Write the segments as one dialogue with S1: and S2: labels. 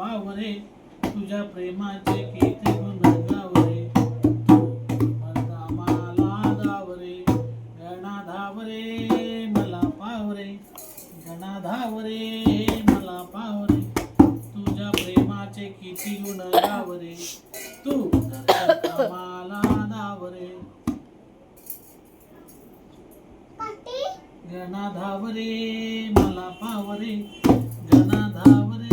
S1: पावरे तुझ्या प्रेमाचे किती गुण गावरे तू मला मला धावरे गणा धावरे मला पावरे. गणा धावरे मला पावरे. तुझ्या प्रेमाचे किती गुण गावरे तू मला धावरे गणा धावरे मला पावरे. गणा धावरे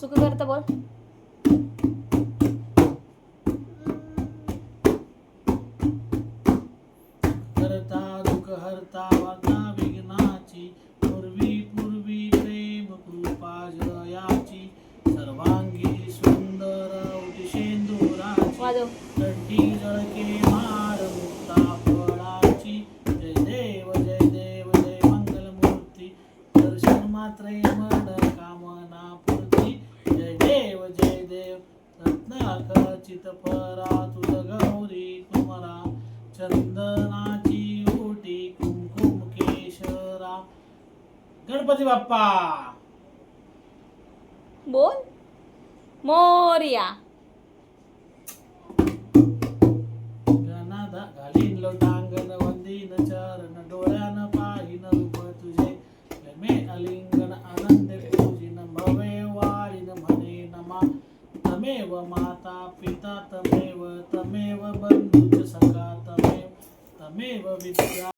S2: सुख करत बोल.
S1: करता दुःख हरता वाता विघ्नाची. पूर्वी पूर्वी प्रेम कृपा जयाची. सर्वांगी सुंदर शेंदुराची.
S2: वाजव.
S1: कंठी जळके मार मुक्ता फळाची. जय देव जय देव जय मंगलमूर्ती. दर्शन मात्रे मन कामना चित परा तुझ गौरी कुमरा चंदनाची ओटी कुमकुम केशरा. गणपती बाप्पा!
S2: बोल. मोरिया.
S1: लोटांगण वंदीन चरण डोळ्यान पाहिन रूप तुझे. अलिंगण आनंद तमेव माता पिता तमेव तमेव बन्धुच सखा तमेव तमेव विद्या